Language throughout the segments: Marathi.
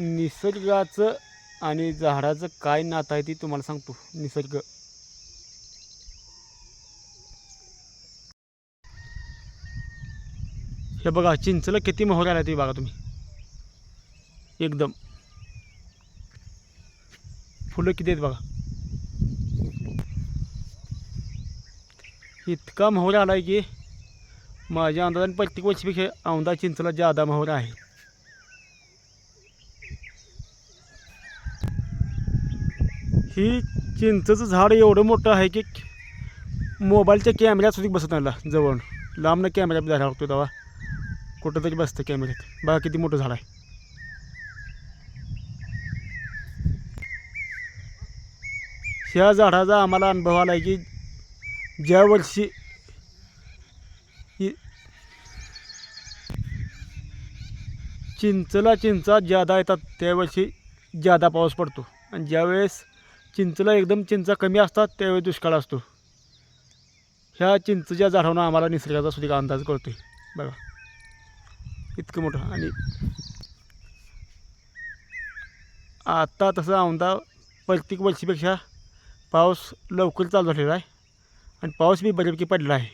निसर्गाचं आणि झाडाचं काय नातं आहे ती तुम्हाला सांगतो. निसर्ग. हे बघा चिंचला किती मोहर आला ते बघा तुम्ही. एकदम. फुलं किती आहेत बघा. इतका मोहर आला आहे की माझ्या अंदाजाने प्रत्येक वर्षीपेक्षा औंदा चिंचला ज्यादा मोहर आहे. ही चिंचचं झाड एवढं मोठं आहे की मोबाईलच्या कॅमेऱ्यात सुद्धा बसत नाही जवळ. लांबनं कॅमेऱ्यात जायला लागतो तेव्हा. कुठं तरी बसतं कॅमेऱ्यात. बघा किती मोठं झाड आहे. ह्या झाडाचा आम्हाला अनुभव आला आहे की ज्या वर्षी ही चिंचला चिंचा ज्यादा येतात त्यावर्षी ज्यादा पाऊस पडतो. आणि ज्यावेळेस चिंचला एकदम चिंचा कमी असतात त्यावेळी दुष्काळ असतो. ह्या चिंचच्या झाडावरून आम्हाला निसर्गाचा सुद्धा अंदाज कळतो बघा. इतकं मोठं आणि आत्ता तसं औंदा प्रत्येक वर्षीपेक्षा पाऊस लवकर चालू झालेला आहे आणि पाऊस बी बऱ्यापैकी पडला आहे.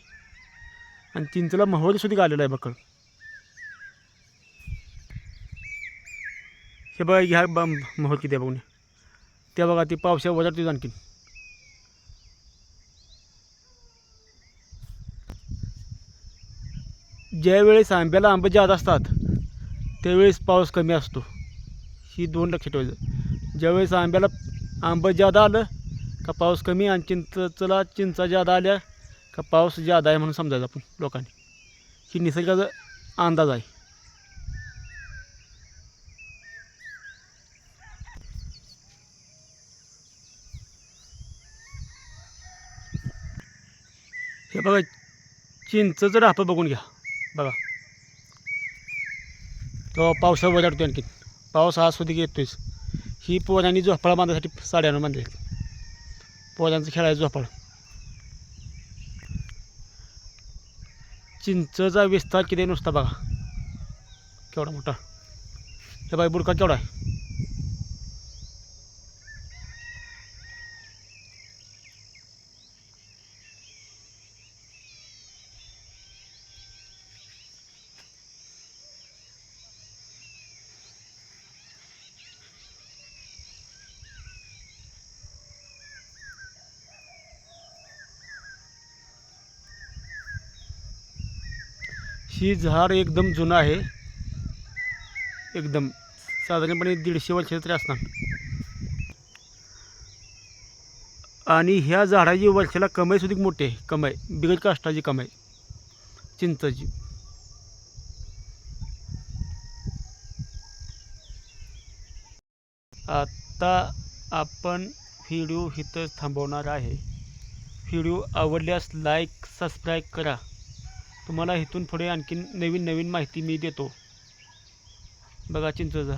आणि चिंचला मोहर सुद्धा आलेला आहे बकड हे बघा ह्या ब मोहर किती आहे बघून. त्या बघा ती पावसा वजारतो आणखीन. ज्यावेळेस आंब्याला आंबे जात असतात त्यावेळेस पाऊस कमी असतो. ही दोन लक्षात ठेवायचं. ज्यावेळेस आंब्याला आंबं जादा आलं का पाऊस कमी आणि चिंचला चिंचा जादा आल्या का पाऊस जादा आहे म्हणून समजायचं आपण लोकांनी. ही निसर्गाचा अंदाज आहे. हे बघा चिंचचं राहतं बघून घ्या. बघा. तो पावसावर वजाडतो आणखी पाऊस हा सुधी येतोयच. ही पोरांनी झोपाळा बांधण्यासाठी साड्यानं आणून बांधले पोरांचं खेळायचं झोपाळ. चिंचचा विस्तार किती नुसता बघा. केवढा मोठा. हे बाई बुडका केवढा आहे. ही झाड एकदम जुनं आहे. एकदम साधारणपणे दीडशे वर्षाचं तरी असणार. आणि ह्या झाडाची वर्षाला कमाई सुद्धा मोठी आहे. कमाई बिगट काष्टाची कमाई. चिंचाची आता आपण व्हिडिओ इथं थांबवणार आहे. व्हिडिओ आवडल्यास लाईक सबस्क्राईब करा. तुम्हाला इथून पुढे आणखीन नवीन नवीन माहिती मी देतो. बघा चिंचझर